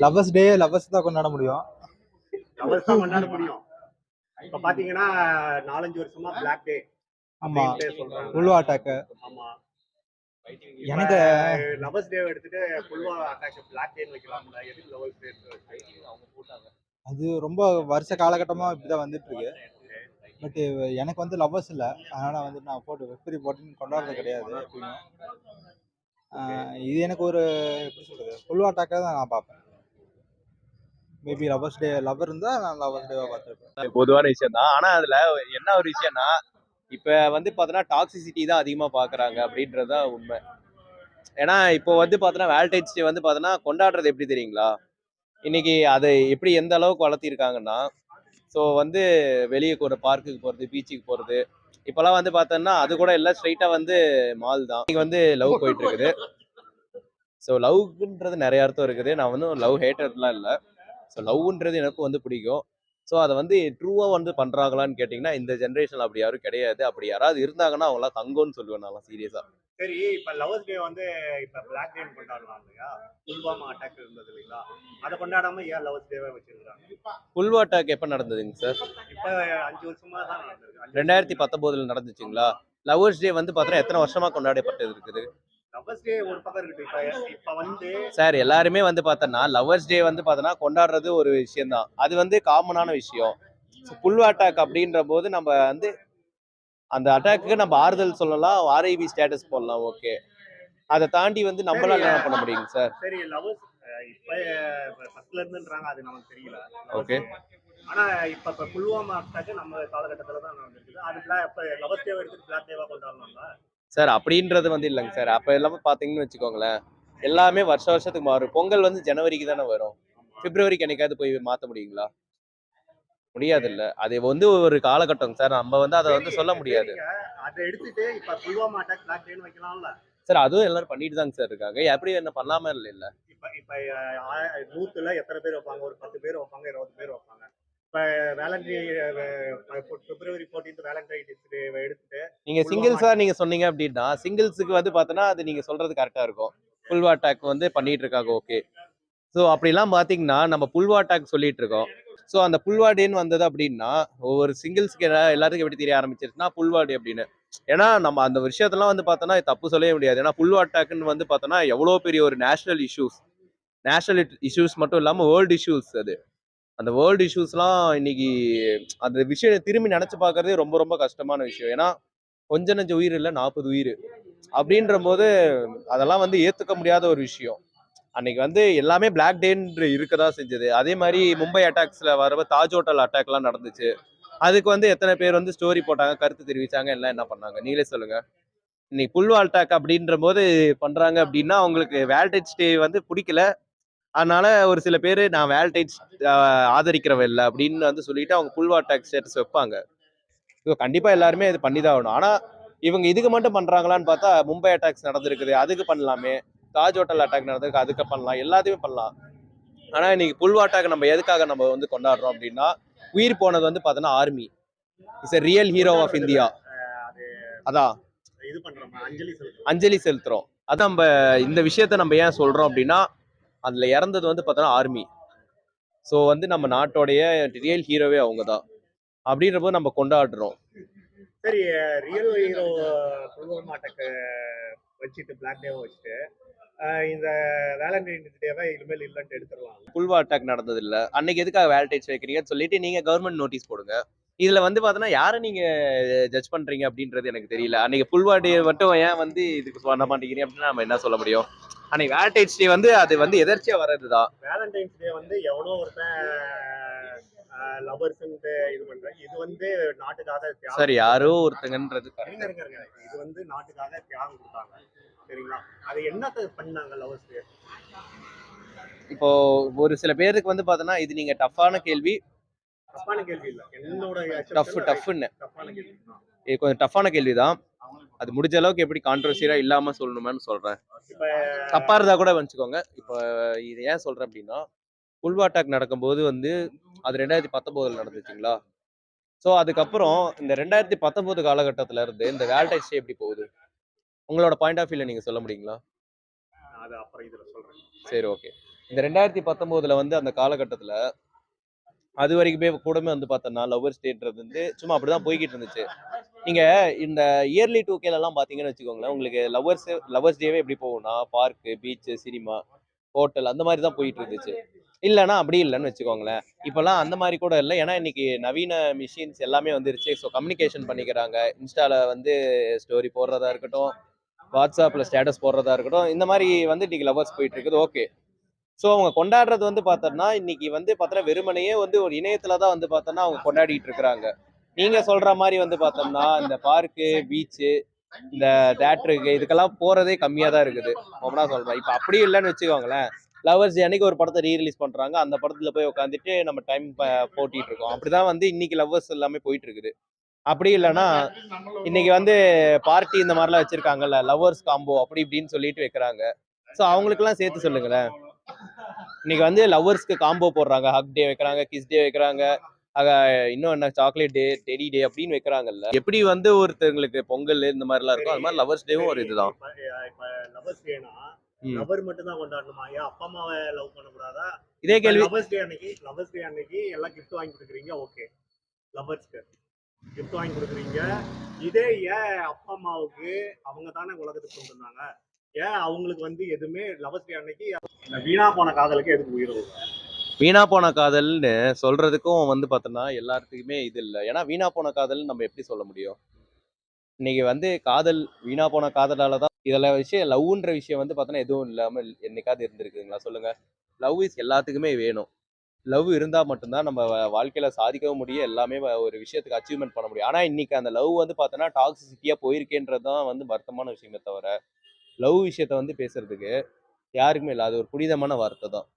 Lovers day lovers தான் கொண்டாட முடியும். லவர்ஸ் தான் கொண்டாட முடியும். இப்ப பாத்தீங்கன்னா நாலஞ்சு வருஷமா பிளாக் டே ஆமா. உள்வா அட்டாக்கு ஆமா. எனக்கு லவர்ஸ் டே எடுத்துட்டு புல்வா அட்டாக் பிளாக் டேன்னு வைக்கலாம்ல. எதுக்கு லவர்ஸ் டே அது ரொம்ப வருஷ காலகட்டமா இப்படிதான் வந்துட்டு இருக்கு பட் எனக்கு வந்து லவ்வர்ஸ் இல்லை. அதனால வந்து நான் போட்டு வெப்பரி போட்டுன்னு கொண்டாடுறது கிடையாது இது எனக்கு ஒரு எப்படி சொல்றது? உள்வா அட்டாக்காக தான் நான் பார்ப்பேன். மேபி லவர்ஸ் டே லவர் இருந்தா நான் லவர்ஸ் டேவா பார்த்துருப்பேன். பொதுவான விஷயம் தான். ஆனா அதுல என்ன ஒரு விஷயம்னா இப்ப வந்து பாத்தீங்கன்னா டாக்ஸிசிட்டி தான் அதிகமா பாக்குறாங்க அப்படின்றது தான் உண்மை. ஏன்னா இப்போ வந்து பாத்தீங்கன்னா வேலண்டைன்ஸ் டே வந்து பாத்தீங்கன்னா கொண்டாடுறது எப்படி தெரியுங்களா? இன்னைக்கு அதை எப்படி எந்த அளவுக்கு வளர்த்திருக்காங்கன்னா ஸோ வந்து வெளியே ஒரு பார்க்குக்கு போகிறது பீச்சுக்கு போகிறது இப்போல்லாம் வந்து பார்த்தோன்னா அது கூட எல்லாம் ஸ்ட்ரைட்டாக வந்து மால் தான். இன்னைக்கு வந்து லவ் போயிட்டு இருக்குது. ஸோ லவ்ன்றது நிறைய அர்த்தம் இருக்குது. நான் வந்து லவ் ஹேட்டர்லாம் இல்லை. ஸோ லவ்ன்றது எனக்கும் வந்து பிடிக்கும். ஸோ அதை வந்து ட்ரூவாக வந்து பண்ணுறாங்களான்னு கேட்டிங்கன்னா இந்த ஜென்ரேஷனில் அப்படி யாரும் கிடையாது. அப்படி யாராவது இருந்தாங்கன்னா அவங்களாம் தங்கம்னு சொல்லுவேன் நான் சீரியஸாக சரி இப்ப லவர்ஸ் டே வந்து இப்ப பிளாக் டே கொண்டாடலாம் இல்லையா? புல்வாமா அட்டாக் இருந்தது இல்லைங்களா? அதை கொண்டாடாம ஏன் லவர்ஸ் டேவை வச்சிருக்காங்க புல்வா அட்டாக் எப்போ நடந்ததுங்க சார் இப்ப அஞ்சு வருஷமா தான் நடந்திருக்கு. ரெண்டாயிரத்தி பத்தொம்போதில் நடந்துச்சுங்களா? லவர்ஸ் டே வந்து பார்த்தீங்கன்னா எத்தனை வருஷமாக கொண்டாடப்பட்டது இருக்குது? லவர்ஸ் டே ஒரு பக்கம் இருக்கு இப்ப இப்ப வந்து சார் எல்லாருமே வந்து பார்த்தோன்னா லவர்ஸ் டே வந்து பார்த்தோன்னா கொண்டாடுறது ஒரு விஷயம்தான் அது வந்து காமனான விஷயம். புல்வா அட்டாக் அப்படின்ற போது நம்ம வந்து அந்த அட்டாக்கு நம்ம ஆறுதல் சொல்லலாம் ஆர்ஐவி ஸ்டேட்டஸ் போடலாம் ஓகே அதை தாண்டி வந்து நம்மளால என்ன பண்ண முடியுங்க சார்? சரி லவர்ஸ் இப்ப ஃபர்ஸ்ட்ல இருந்துன்றாங்க அது நமக்கு தெரியல. Okay. ஆனா இப்ப இப்ப புல்வாமா அட்டாக் நம்ம காலகட்டத்துல தான் நடந்திருக்குது. அது பிளா இப்ப லவர்ஸ் டேவை எடுத்து பிளாக் டேவா கொண்டாடலாம்ல சார் அப்படின்றது வந்து இல்லைங்க சார். அப்போ எல்லாமே பார்த்தீங்கன்னு வச்சுக்கோங்களேன். எல்லாமே வருஷ வருஷத்துக்கு மாறும். பொங்கல் வந்து ஜனவரிக்கு தானே வரும். பிப்ரவரிக்கு என்னைக்காவது போய் மாற்ற முடியுங்களா? முடியாது இல்ல அது வந்து ஒரு காலகட்டம் சார். நம்ம வந்து அதை வந்து சொல்ல முடியாது. சார் அதுவும் எல்லாரும் பண்ணிட்டு தாங்க சார் இருக்காங்க. எப்படி என்ன பண்ணாம இல்லை இல்ல இப்ப இப்ப நூத்துல எத்தனை பேர் வைப்பாங்க? ஒரு பத்து பேர் வைப்பாங்க இருபது பேர் வைப்பாங்க. இப்ப வேலண்டை பிப்ரவரி ஃபோர்டீன்த் வேலண்டைன்ஸ் டே எடுத்துட்டு நீங்க சிங்கிள்ஸா நீங்க சொன்னீங்க அப்படின்னா சிங்கிள்ஸுக்கு வந்து பார்த்தோன்னா அது நீங்க சொல்றது கரெக்டா இருக்கும். புல்வா அட்டாக் வந்து பண்ணிட்டு இருக்காங்க ஓகே ஸோ அப்படிலாம் பார்த்தீங்கன்னா நம்ம புல்வா அட்டாக் சொல்லிட்டு இருக்கோம். ஸோ அந்த புல்வா டேன்னு வந்தது அப்படின்னா ஒவ்வொரு சிங்கிள்ஸ்க்கு எல்லாத்துக்கும் எப்படி தெரிய ஆரம்பிச்சிருச்சுன்னா புல்வா டே அப்படின்னு. ஏன்னா நம்ம அந்த விஷயத்தெல்லாம் வந்து பார்த்தோன்னா தப்பு சொல்லவே முடியாது. ஏன்னா புல்வா அட்டாக்னு வந்து பார்த்தோன்னா எவ்வளோ பெரிய ஒரு நேஷனல் இஷ்யூஸ் நேஷனல் இஷ்யூஸ் மட்டும் இல்லாமல் வேர்ல்டு இஷ்யூஸ் அது. அந்த வேர்ல்டு இஷ்யூஸ்லாம் இன்னைக்கு அந்த விஷயம் திரும்பி நினச்சி பார்க்கறதே ரொம்ப ரொம்ப கஷ்டமான விஷயம். ஏன்னா கொஞ்ச நஞ்ச உயிர் இல்லை நாற்பது உயிர். அப்படின்ற போது அதெல்லாம் வந்து ஏற்றுக்க முடியாத ஒரு விஷயம். அன்னைக்கு வந்து எல்லாமே பிளாக் டேன்னு இருக்கதா செஞ்சது. அதே மாதிரி மும்பை அட்டாக்ஸில் வரப்ப தாஜ் ஹோட்டல் அட்டாக்லாம் நடந்துச்சு. அதுக்கு வந்து எத்தனை பேர் வந்து ஸ்டோரி போட்டாங்க கருத்து தெரிவிச்சாங்க எல்லாம் என்ன பண்ணாங்க? நீங்களே சொல்லுங்க. இன்னைக்கு புல்வால் அட்டாக் அப்படின்ற போது பண்ணுறாங்க அப்படின்னா அவங்களுக்கு வேல்டேஜ் டே வந்து பிடிக்கல. அதனால ஒரு சில பேர் நான் வேல்டேஜ் ஆதரிக்கிறவன் இல்லை அப்படின்னு வந்து சொல்லிட்டு அவங்க புல்வா அட்டாக் ஸ்டேட்டஸ் வைப்பாங்க. ஸோ கண்டிப்பா எல்லாருமே இது பண்ணி தான் ஆகணும். ஆனா இவங்க இதுக்கு மட்டும் பண்றாங்களான்னு பார்த்தா மும்பை அட்டாக்ஸ் நடந்திருக்குது அதுக்கு பண்ணலாமே. தாஜ் ஹோட்டல் அட்டாக் நடந்திருக்கு அதுக்கு பண்ணலாம் எல்லாத்தையுமே பண்ணலாம். ஆனா இன்னைக்கு புல்வா அட்டாக் நம்ம எதுக்காக நம்ம வந்து கொண்டாடுறோம் அப்படின்னா உயிர் போனது வந்து பார்த்தோன்னா army. Is a real hero of India அது அதான் அஞ்சலி செலுத்துறோம். அதான் நம்ம இந்த விஷயத்த நம்ம ஏன் சொல்றோம் அப்படின்னா அதுல இறந்தது வந்து பார்த்தோன்னா ஆர்மி ஸோ வந்து நம்ம நாட்டோடைய ரியல் ஹீரோவே அவங்க தான் அப்படின்றப்போ நம்ம கொண்டாடுறோம். சரி ரியல் ஹீரோ புல்வாமா அட்டாக் வச்சுட்டு பிளாக் டேவை வச்சுட்டு இந்த வேலண்டைன்ஸ் டேவை இனிமேல் இல்லைன்ட்டு எடுத்துடலாம். புல்வா அட்டாக் நடந்தது இல்ல அன்னைக்கு எதுக்காக வேலிடேட்ஸ் வைக்கிறீங்கன்னு சொல்லிட்டு நீங்க கவர்மெண்ட் நோட்டீஸ் போடுங்க. இதுல வந்து பார்த்தோன்னா யாரை நீங்க ஜட்ஜ் பண்றீங்க அப்படின்றது எனக்கு தெரியல. அன்னைக்கு புல்வா டே மட்டும் ஏன் வந்து இதுக்கு பண்ண மாட்டேங்கிறீங்க அப்படின்னு நம்ம என்ன சொல்ல முடியும்? அன்னைக்கு வேலிடேட்ஸ் டே வந்து அது வந்து எதர்ச்சியா வர்றதுதான். வேலண்டைன்ஸ் டே வந்து எவ்வளோ ஒருத்தன் லவர்ஸ்ன்ட்டு இது பண்றேன். இது வந்து நாட்டுக்காக சரி யாரோ ஒருத்தங்கன்றது. இது வந்து நாட்டுக்காக தியாகம் கொடுத்தாங்க. சரிங்களா? அது என்னத்த பண்ணாங்க லவர்ஸ் இப்போ ஒரு சில பேருக்கு வந்து பார்த்தோன்னா இது நீங்க டஃப்பான கேள்வி. டஃப் டஃப்னு. இது கொஞ்சம் டஃப்பான கேள்வி தான் அது முடிஞ்ச அளவுக்கு எப்படி கான்ட்ரவர்சியா இல்லாம சொல்லணுமான்னு சொல்றேன். தப்பா இருந்தா கூட வச்சுக்கோங்க. இப்போ இது ஏன் சொல்றேன் அப்படின்னா புல்வா அட்டாக் நடக்கும்போது வந்து அது ரெண்டாயிரத்தி பத்தொன்பதுல நடந்துச்சுங்களா ஸோ அதுக்கப்புறம் இந்த ரெண்டாயிரத்தி பத்தொன்பது காலகட்டத்துல இருந்து இந்த வேல்டைஸ் எப்படி போகுது? உங்களோட பாயிண்ட் ஆஃப் வியூல நீங்க சொல்ல முடியுங்களா? அது அப்புறம் சொல்றேன். சரி ஓகே இந்த ரெண்டாயிரத்தி பத்தொம்போதுல வந்து அந்த காலகட்டத்துல அது வரைக்குமே கூடமே வந்து பார்த்தோம்னா லவ்வர் ஸ்டேட்றது வந்து சும்மா அப்படிதான் போய்கிட்டு இருந்துச்சு. நீங்க இந்த இயர்லி டூ எல்லாம் பாத்தீங்கன்னு வச்சுக்கோங்களேன் உங்களுக்கு லவ்வர்ஸ் லவ்வர்ஸ் டேவே எப்படி போகும்னா பார்க்கு பீச் சினிமா ஹோட்டல் அந்த மாதிரி தான் போயிட்டு இருந்துச்சு. இல்லைன்னா அப்படி இல்லைன்னு வச்சுக்கோங்களேன். இப்போல்லாம் அந்த மாதிரி கூட இல்லை. ஏன்னா இன்னைக்கு நவீன மிஷின்ஸ் எல்லாமே வந்துருச்சு. ஸோ கம்யூனிகேஷன் பண்ணிக்கிறாங்க. இன்ஸ்டால வந்து ஸ்டோரி போடுறதா இருக்கட்டும் வாட்ஸ்அப்பில் ஸ்டேட்டஸ் போடுறதா இருக்கட்டும் இந்த மாதிரி வந்து இன்னைக்கு லவ்வர்ஸ் போயிட்டு இருக்குது. ஓகே ஸோ அவங்க கொண்டாடுறது வந்து பார்த்தோம்னா இன்னைக்கு வந்து பார்த்தோன்னா வெறுமனையே வந்து ஒரு இணையத்துல தான் வந்து பார்த்தோன்னா அவங்க கொண்டாடிட்டு இருக்கிறாங்க. நீங்க சொல்ற மாதிரி வந்து பார்த்தோம்னா இந்த பார்க்கு பீச்சு இந்த தேட்டருக்கு இதுக்கெல்லாம் போறதே கம்மியா தான் இருக்குது ஒவ்வொன்றா சொல்றேன். இப்போ அப்படி இல்லைன்னு வச்சுக்கோங்களேன் லவர்ஸ் அன்னைக்கு ஒரு படத்தை ரீ ரிலீஸ் பண்றாங்க. அந்த படத்துல போய் உட்காந்துட்டு நம்ம டைம் போட்டிட்டு இருக்கோம். அப்படிதான் வந்து இன்னைக்கு லவ்வர்ஸ் எல்லாமே போயிட்டு இருக்குது. அப்படி இல்லைன்னா இன்னைக்கு வந்து பார்ட்டி இந்த மாதிரிலாம் வச்சிருக்காங்கல்ல லவ்வர்ஸ் காம்போ அப்படி இப்படின்னு சொல்லிட்டு வைக்கிறாங்க. ஸோ அவங்களுக்கெல்லாம் சேர்த்து சொல்லுங்களேன். இன்னைக்கு வந்து லவ்வர்ஸ்க்கு காம்போ போடுறாங்க. ஹக் டே வைக்கிறாங்க கிஸ் டே வைக்கிறாங்க. ஆக, இன்னும் என்ன சாக்லேட் டே டெடி டே அப்படின்னு வைக்கிறாங்கல்ல. எப்படி வந்து ஒருத்தங்களுக்கு பொங்கல் இந்த மாதிரிலாம் இருக்கும் அது மாதிரி லவ்வர்ஸ் டேவும் ஒரு இதுதான். லவ்வர்ஸ் டேனா. லவர் மட்டும் தான் கொண்டாடணுமா? ஏன் அப்பா அம்மாவை லவ் பண்ணக்கூடாதா? இதே கேள்வி லவ்வர்ஸ் டே அன்னைக்கு லவ்வர்ஸ் டே அன்னைக்கு எல்லாம் gift வாங்கி கொடுக்குறீங்க ஓகே லவ்வர்ஸ்க்கு gift வாங்கி கொடுக்குறீங்க. இதே ஏன் அப்பா அம்மாவுக்கு அவங்க தானே உலகத்துக்கு கொண்டு வந்தாங்க? ஏன் அவங்களுக்கு வந்து எதுவுமே லவ்வர்ஸ் டே அன்னைக்கு வீணா போன காதலுக்கு எதுக்கு உயிரோடு வீணா போன காதல்னு சொல்றதுக்கும் வந்து பார்த்தோன்னா எல்லாத்துக்குமே இது இல்லை. ஏன்னா வீணா போன காதல் நம்ம எப்படி சொல்ல முடியும்? இன்னைக்கு வந்து காதல் வீணா போன காதலால தான் இதெல்லாம் விஷயம் லவ்ன்ற விஷயம் வந்து பார்த்தோன்னா எதுவும் இல்லாமல் என்னைக்காவது இருந்திருக்குங்களா சொல்லுங்க. லவ் இஸ் எல்லாத்துக்குமே வேணும். லவ் இருந்தால் மட்டும்தான் நம்ம வாழ்க்கையில் சாதிக்கவும் முடியும். எல்லாமே ஒரு விஷயத்துக்கு அச்சீவ்மெண்ட் பண்ண முடியும். ஆனால் இன்னைக்கு அந்த லவ் வந்து பார்த்தோன்னா டாக்ஸிசிட்டியாக போயிருக்கேன்றது தான் வந்து வருத்தமான விஷயமே தவிர லவ் விஷயத்த வந்து பேசுறதுக்கு யாருக்குமே இல்லை. அது ஒரு புனிதமான வார்த்தை தான்.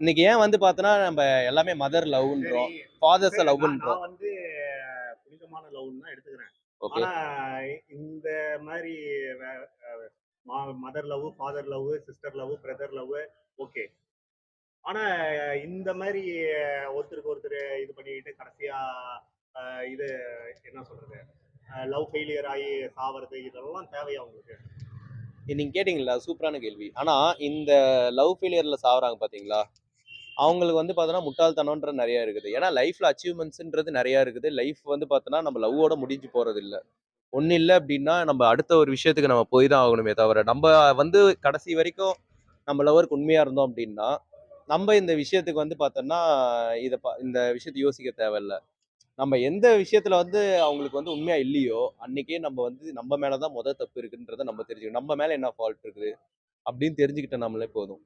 இன்னைக்கு ஏன் வந்து பார்த்தோன்னா நம்ம எல்லாமே மதர் லவ்ன்றோம் ஃபாதர்ஸை லவ்ன்றோம். வந்து புனிதமான லவ்னு தான் எடுத்துக்கிறேன். ஆனா இந்த மாதிரி mother love father love sister love brother love okay. ஆனா இந்த மாதிரி ஒருத்தருக்கு ஒருத்தர் இது பண்ணிக்கிட்டு கடைசியா இது என்ன சொல்றது? லவ் ஃபெயிலியர் ஆகி சாவறது இதெல்லாம் தேவையா உங்களுக்கு? நீங்கள் கேட்டிங்களா சூப்பரான கேள்வி. ஆனால் இந்த லவ் ஃபெயிலியரில் சாவறாங்க பார்த்தீங்களா அவங்களுக்கு வந்து பார்த்தோன்னா முட்டாள்தனம்ன்ற நிறையா இருக்குது. ஏன்னா லைஃப்பில் அச்சீவ்மெண்ட்ஸுன்றது நிறையா இருக்குது. லைஃப் வந்து பார்த்தோன்னா நம்ம லவ்வோட முடிஞ்சு போகிறது இல்லை ஒன்றும் இல்லை அப்படின்னா நம்ம அடுத்த ஒரு விஷயத்துக்கு நம்ம போய் தான் ஆகணுமே தவிர நம்ம வந்து கடைசி வரைக்கும் நம்ம லவருக்கு உண்மையாக இருந்தோம் அப்படின்னா நம்ம இந்த விஷயத்துக்கு வந்து பார்த்தோன்னா இதை பா- இந்த விஷயத்தை யோசிக்க தேவையில்ல. நம்ம எந்த விஷயத்துல வந்து அவங்களுக்கு வந்து உண்மையா இல்லையோ அன்னைக்கே நம்ம வந்து நம்ம மேலதான் முத தப்பு இருக்குன்றத நம்ம தெரிஞ்சுக்கணும். நம்ம மேல என்ன ஃபால்ட் இருக்குது அப்படின்னு தெரிஞ்சுக்கிட்ட நம்மளே போதும்.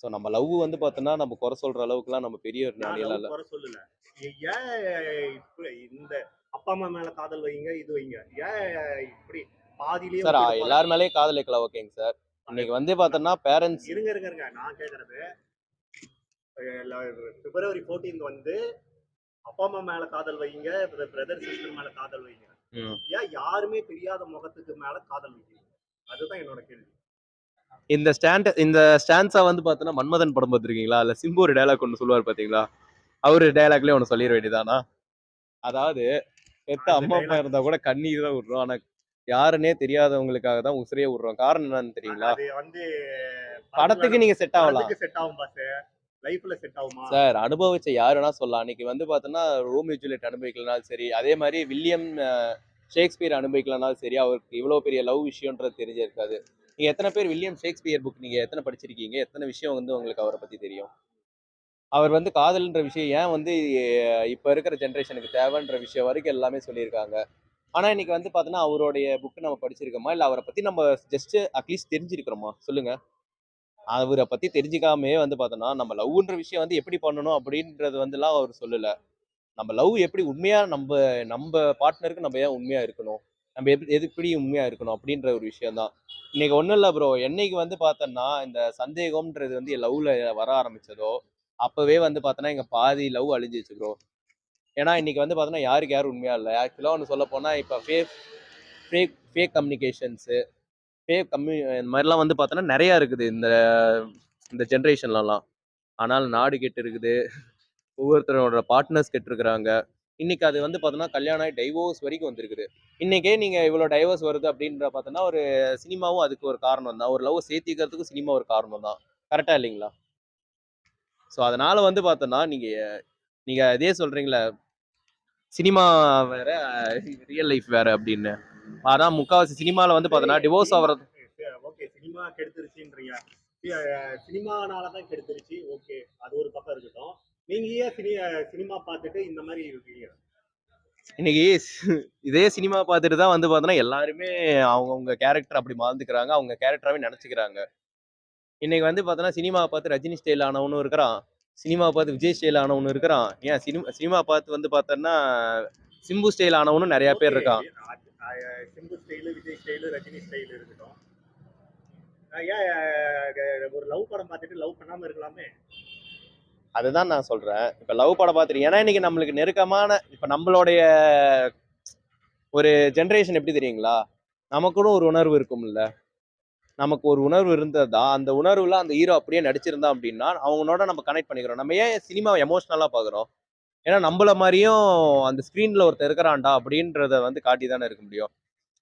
ஸோ நம்ம லவ் வந்து பார்த்தோன்னா நம்ம குறை சொல்ற அளவுக்குலாம் நம்ம பெரிய ஒரு குறை சொல்லல. ஏன் இந்த அப்பா அம்மா மேல காதல் வைங்க இது வைங்க. ஏன் இப்படி பாதியிலேயே சார்? எல்லார் மேலேயும் காதல் வைக்கலாம் ஓகேங்க சார் இன்னைக்கு வந்து பார்த்தோன்னா பேரண்ட்ஸ் இருங்க இருங்க இருங்க. நான் கேக்குறது பிப்ரவரி 14 வந்து அப்பா அம்மா மேல காதல் வைங்க பிரதர் சிஸ்டர் மேல காதல் வைங்க. ஏன் யாருமே தெரியாத முகத்துக்கு மேல காதல் வைக்கிறீங்க அதுதான் என்னோட கேள்வி. இந்த ஸ்டாண்ட் இந்த ஸ்டான்ஸா வந்து பார்த்தோன்னா மன்மதன் படம் பார்த்துருக்கீங்களா இல்ல சிம்பு ஒரு டைலாக் ஒன்று சொல்லுவார் பாத்தீங்களா? அவரு டைலாக்லயே ஒன்று சொல்லிட வேண்டியதானா? அதாவது பெத்த அம்மா அப்பா இருந்தா கூட கண்ணீர் தான் விடுறோம் ஆனா யாருன்னே தெரியாதவங்களுக்காக தான் உசிரியே விடுறோம் காரணம் என்னன்னு தெரியுங்களா? அது வந்து படத்துக்கு நீங்க செட் ஆகலாம். செட் ஆகும் பாஸ் சார் அனுபவிச்ச யார் வேணா சொல்லலாம். அன்னைக்கு வந்து பார்த்தோன்னா ரோமியோ ஜூலியட் அனுபவிக்கலனாலும் சரி அதே மாதிரி வில்லியம் ஷேக்ஸ்பியர் அனுபவிக்கலனாலும் சரி அவருக்கு இவ்வளோ பெரிய லவ் விஷயம்ன்றது தெரிஞ்சிருக்காது. நீங்க எத்தனை பேர் வில்லியம் ஷேக்ஸ்பியர் புக் நீங்க எத்தனை படிச்சிருக்கீங்க? எத்தனை விஷயம் வந்து உங்களுக்கு அவரை பத்தி தெரியும்? அவர் வந்து காதல்ன்ற விஷயம் ஏன் வந்து இப்போ இப்ப இருக்கிற ஜென்ரேஷனுக்கு தேவைன்ற விஷயம் வரைக்கும் எல்லாமே சொல்லியிருக்காங்க. ஆனா இன்னைக்கு வந்து பார்த்தோன்னா அவருடைய புக் நம்ம படிச்சிருக்கோமா? இல்ல அவரை பத்தி நம்ம ஜஸ்ட் அட்லீஸ்ட் தெரிஞ்சிருக்கிறோமா? சொல்லுங்க. அவரை பத்தி தெரிஞ்சுக்காமே வந்து பார்த்தோன்னா நம்ம லவ்ன்ற விஷயம் வந்து எப்படி பண்ணணும் அப்படின்றது வந்துலாம் அவர் சொல்லல. நம்ம லவ் எப்படி உண்மையா நம்ம நம்ம பார்ட்னருக்கு நம்ம ஏன் உண்மையா இருக்கணும்? நம்ம எப்படி எது எப்படி உண்மையா இருக்கணும் அப்படின்ற ஒரு விஷயம் தான் இன்னைக்கு ஒன்றும் இல்லை ப்ரோ என்னைக்கு வந்து பார்த்தோன்னா இந்த சந்தேகம்ன்றது வந்து லவ்ல வர ஆரம்பிச்சதோ அப்பவே வந்து பார்த்தோன்னா எங்கள் பாதி லவ் அழிஞ்சிச்சு ப்ரோ ஏன்னா இன்னைக்கு வந்து பார்த்தோன்னா யாருக்கு யாரும் உண்மையா இல்லை? ஆக்சுவலாக ஒன்று சொல்ல போனால் இப்போ fake fake fake communications pay கம்மி இந்த மாதிரிலாம் வந்து பார்த்தோன்னா நிறையா இருக்குது. இந்த இந்த ஜென்ரேஷன்லலாம் ஆனால் நாடு கெட்டு இருக்குது ஒவ்வொருத்தரோட பார்ட்னர்ஸ் கெட்டுருக்குறாங்க. இன்னைக்கு அது வந்து பார்த்தோன்னா கல்யாணம் ஆகி டைவோர்ஸ் வரைக்கும் வந்திருக்குது. இன்னைக்கே நீங்கள் இவ்வளோ டைவோர்ஸ் வருது அப்படின்ற பார்த்தோன்னா ஒரு சினிமாவும் அதுக்கு ஒரு காரணம் தான். ஒரு லவ் சேர்த்திக்கிறதுக்கும் சினிமா ஒரு காரணம் தான். கரெக்டாக இல்லைங்களா? ஸோ அதனால் வந்து பார்த்தோன்னா நீங்கள் நீங்கள் இதே சொல்கிறீங்களே சினிமா வேற ரியல் லைஃப் வேற அப்படின்னு. அதான் முக்காவாசி சினிமால வந்து பார்த்தோன்னா டிவோர்ஸ் ஆகிறது ஓகே சினிமா கெடுத்துருச்சுன்றீங்க. சினிமானால தான் கெடுத்துருச்சு. ஓகே அது ஒரு பக்கம் இருக்கட்டும். நீங்க ஏன் சினி சினிமா பார்த்துட்டு இந்த மாதிரி இருக்கீங்க? இன்னைக்கு இதே சினிமா பார்த்துட்டு தான் வந்து பார்த்தோன்னா எல்லாருமே அவங்கவுங்க கேரக்டர் அப்படி வாழ்ந்துக்கிறாங்க அவங்க கேரக்டராகவே நினச்சிக்கிறாங்க இன்னைக்கு வந்து பார்த்தோன்னா சினிமா பார்த்து ரஜினி ஸ்டைல் ஆனவனும் இருக்கிறான். சினிமா பார்த்து விஜய் ஸ்டைல் ஆனவனும் இருக்கிறான். ஏன் சினிமா சினிமா பார்த்து வந்து பார்த்தோன்னா சிம்பு ஸ்டைல் ஆனவனும் நிறைய பேர் இருக்கான். Simbu style Vijay style Rajini style இருக்கட்டும். ஏன் ஒரு லவ் படம் பார்த்துட்டு லவ் பண்ணாம இருக்கலாமே? அதுதான் நான் சொல்றேன். இப்ப லவ் படம் பார்த்துட்டு ஏன்னா இன்னைக்கு நம்மளுக்கு நெருக்கமான இப்ப நம்மளுடைய ஒரு ஜென்ரேஷன் எப்படி தெரியுங்களா? நமக்குன்னு ஒரு உணர்வு இருக்கும்ல. நமக்கு ஒரு உணர்வு இருந்ததா அந்த உணர்வுல அந்த ஹீரோ அப்படியே நடிச்சிருந்தா அப்படின்னா அவங்களோட நம்ம கனெக்ட் பண்ணிக்கிறோம். நம்ம ஏன் சினிமா எமோஷனலா பாக்குறோம் ஏன்னா நம்மள மாதிரியும் அந்த ஸ்க்ரீனில் ஒருத்தர் இருக்கிறான்டா அப்படின்றத வந்து காட்டி தானே இருக்க முடியும்.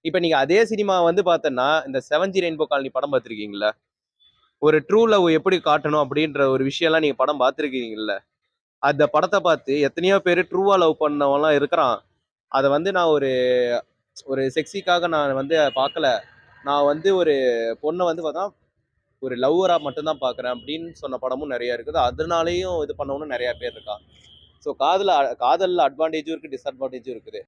இப்போ நீங்கள் அதே சினிமா வந்து பார்த்தோன்னா இந்த செவன்ஜி ரெயின்போ காலனி படம் பார்த்துருக்கீங்களா ஒரு ட்ரூ லவ் எப்படி காட்டணும் அப்படின்ற ஒரு விஷயம்லாம் நீங்கள் படம் பார்த்துருக்கீங்கல்ல? அந்த படத்தை பார்த்து எத்தனையோ பேர் ட்ரூவாக லவ் பண்ணவெல்லாம் இருக்கிறான். அதை வந்து நான் ஒரு ஒரு செக்ஸிக்காக நான் வந்து பார்க்கல. நான் வந்து ஒரு பொண்ணை வந்து பார்த்தா ஒரு லவ்வராக மட்டும்தான் பார்க்குறேன் அப்படின்னு சொன்ன படமும் நிறையா இருக்குது. அதனாலேயும் இது பண்ணவனும் நிறையா பேர் இருக்கான். ஸோ காதில் காதலில் அட்வான்டேஜும் இருக்குது டிஸ்அட்வான்டேஜும் இருக்குது.